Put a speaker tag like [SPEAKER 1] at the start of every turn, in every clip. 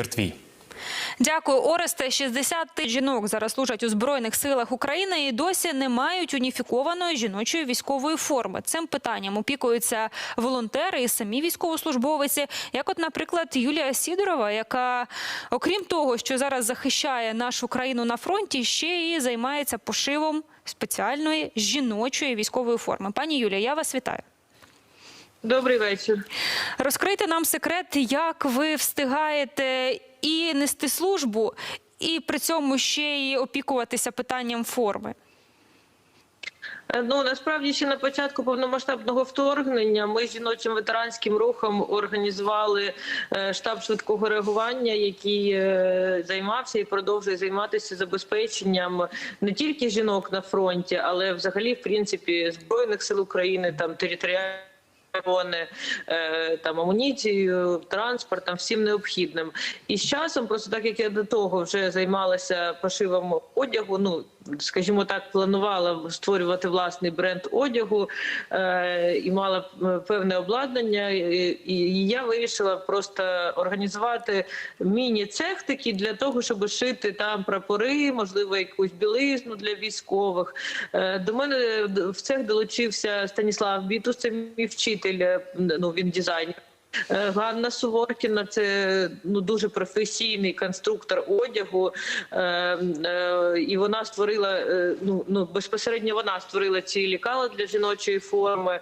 [SPEAKER 1] Твій.
[SPEAKER 2] Дякую, Оресте. 60 тисяч жінок зараз служать у збройних силах України і досі не мають уніфікованої жіночої військової форми. Цим питанням опікуються волонтери і самі військовослужбовиці, як, от, наприклад, Юлія Сідорова, яка, окрім того, що зараз захищає нашу країну на фронті, ще і займається пошивом спеціальної жіночої військової форми. Пані Юлія, я вас вітаю.
[SPEAKER 3] Добрий вечір.
[SPEAKER 2] Розкрийте нам секрет, як ви встигаєте і нести службу, і при цьому ще й опікуватися питанням форми.
[SPEAKER 3] Е, Ну насправді ще на початку повномасштабного вторгнення ми з жіночим ветеранським рухом організували е, штаб швидкого реагування, який е, займався і продовжує займатися забезпеченням не тільки жінок на фронті, але взагалі, в принципі, збройних сил України там територіальних. Оборони, е, там амуніцією, транспортом, всім необхідним. І з часом, просто так як я до того вже займалася пошивом одягу, ну скажімо так, планувала створювати власний бренд одягу е, і мала е, певне обладнання. І, я вирішила просто організувати міні-цех такий для того, щоб шити там прапори, можливо, якусь білизну для військових. Е, До мене в цех долучився Станіслав Бітус, це мій вчитель, ну він дизайнер. Е, Ганна Суворкіна це ну дуже професійний конструктор одягу, е, е, і вона створила е, ну, ну безпосередньо вона створила ці лікала для жіночої форми.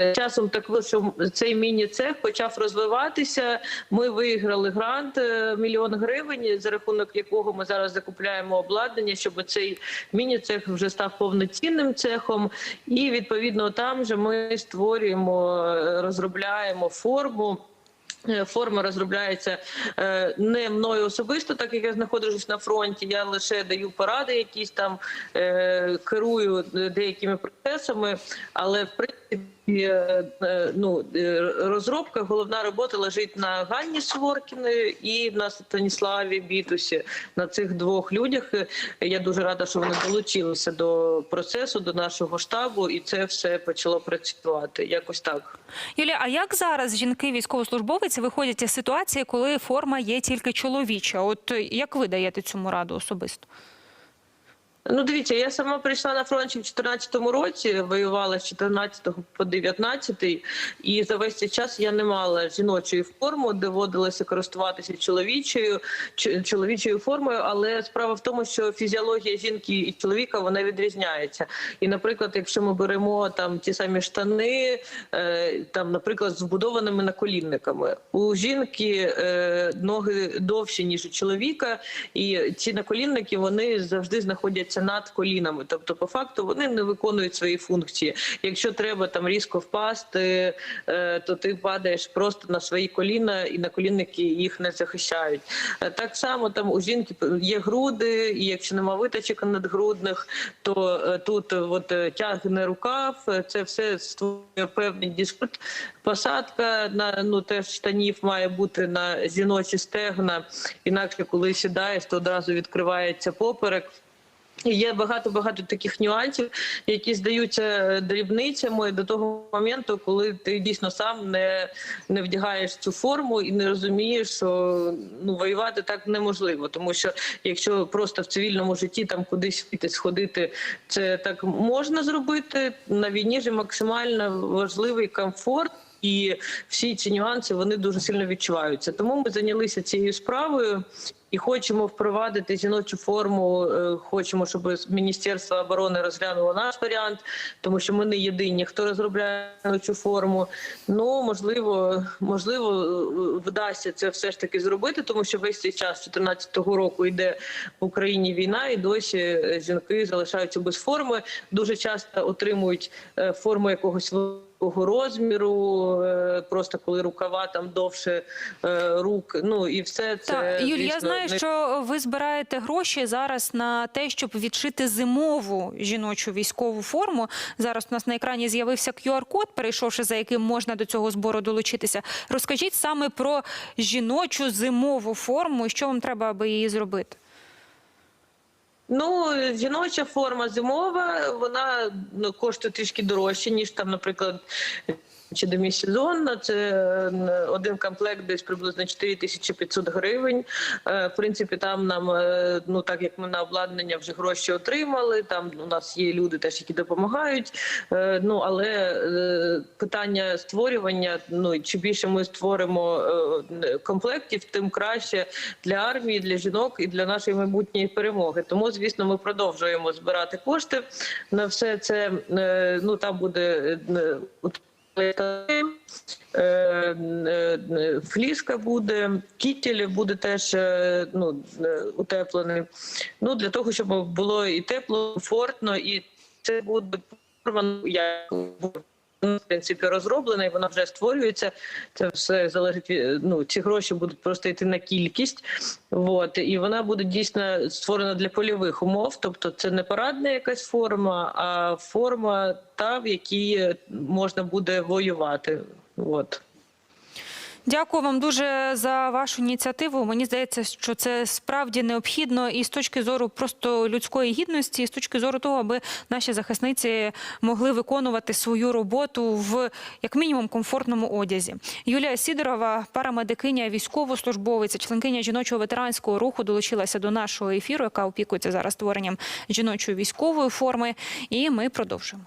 [SPEAKER 3] Е, Часом так вийшло, що цей міні-цех почав розвиватися. Ми виграли грант е, мільйон гривень, за рахунок якого ми зараз закупляємо обладнання, щоб цей міні-цех вже став повноцінним цехом. І відповідно там же ми створюємо, е, розробляємо форму. Форма розробляється не мною особисто, так як я знаходжусь на фронті. Я лише даю поради, якісь там керую деякими процесами, але в принципі. Е, е, Ну, е, розробка, головна робота лежить на Ганні Своркіної і на Станіславі Бітусі. На цих двох людях я дуже рада, що вони долучилися до процесу, до нашого штабу, і це все почало працювати. Якось так.
[SPEAKER 2] Юлія, а як зараз жінки військовослужбовиці виходять із ситуації, коли форма є тільки чоловіча? От як ви даєте цьому раду особисто?
[SPEAKER 3] Ну, дивіться, я сама прийшла на фронт в 2014 році, воювала з 14 по 19, і за весь цей час я не мала жіночої форми, доводилося користуватися чоловічою чоловічою формою. Але справа в тому, що фізіологія жінки і чоловіка вона відрізняється. І, наприклад, якщо ми беремо там ті самі штани, е, там, наприклад, з вбудованими наколінниками, у жінки е, ноги довші ніж у чоловіка, і ці наколінники вони завжди знаходяться над колінами. Тобто, по факту, вони не виконують свої функції. Якщо треба там різко впасти, е, то ти падаєш просто на свої коліна, і наколінники їх не захищають. Е, Так само там у жінки є груди, і якщо нема витачок надгрудних, то е, тут от тягне рукав. Це все створює певний дискут. Посадка на ну теж штанів має бути на жіночі стегна. Інакше, коли сідаєш, то одразу відкривається поперек. Є багато багато таких нюансів, які здаються дрібницями до того моменту, коли ти дійсно сам не, не вдягаєш цю форму і не розумієш, що ну воювати так неможливо. Тому що якщо просто в цивільному житті там кудись піти сходити, це так можна зробити. На війні ж максимально важливий комфорт. І всі ці нюанси вони дуже сильно відчуваються. Тому ми зайнялися цією справою і хочемо впровадити жіночу форму. е, Хочемо, щоб Міністерство оборони розглянуло наш варіант, тому що ми не єдині, хто розробляє жіночу форму. Ну можливо, можливо, е, вдасться це все ж таки зробити, тому що весь цей час 2014 року йде в Україні війна, і досі е, жінки залишаються без форми. Дуже часто отримують форму якогось розміру, просто коли рукава там довше рук. Ну і все це
[SPEAKER 2] Так, Юль, я
[SPEAKER 3] звісно,
[SPEAKER 2] знаю, що ви збираєте гроші зараз на те, щоб відшити зимову жіночу військову форму. Зараз у нас на екрані з'явився QR-код, перейшовши за яким можна до цього збору долучитися. Розкажіть саме про жіночу зимову форму, і що вам треба, аби її зробити.
[SPEAKER 3] Ну, жіноча форма зимова, вона ну, коштує трішки дорожче, ніж там, наприклад, чи демісезонна. Це один комплект десь приблизно 4500 гривень. Е, В принципі, там нам, е, ну так як ми на обладнання вже гроші отримали, там у нас є люди теж, які допомагають. Е, Ну але питання створювання, ну чи більше ми створимо комплектів, тим краще для армії, для жінок і для нашої майбутньої перемоги. Тому, звісно, ми продовжуємо збирати кошти на все це. Ну там буде Фліска буде, кітель буде теж е, ну, е, утеплений. Ну, для того, щоб було і тепло, комфортно, і це буде порвано як в принципі розроблена, і вона вже створюється. Це все залежить від ну, ці гроші будуть просто йти на кількість. От, і вона буде дійсно створена для польових умов. Тобто, це не парадна якась форма, а форма та, в якій можна буде воювати. От.
[SPEAKER 2] Дякую вам дуже за вашу ініціативу. Мені здається, що це справді необхідно і з точки зору просто людської гідності, і з точки зору того, аби наші захисниці могли виконувати свою роботу в як мінімум комфортному одязі. Юлія Сідорова, парамедикиня, військовослужбовиця, членкиня жіночого ветеранського руху, долучилася до нашого ефіру, яка опікується зараз створенням жіночої військової форми. І ми продовжуємо.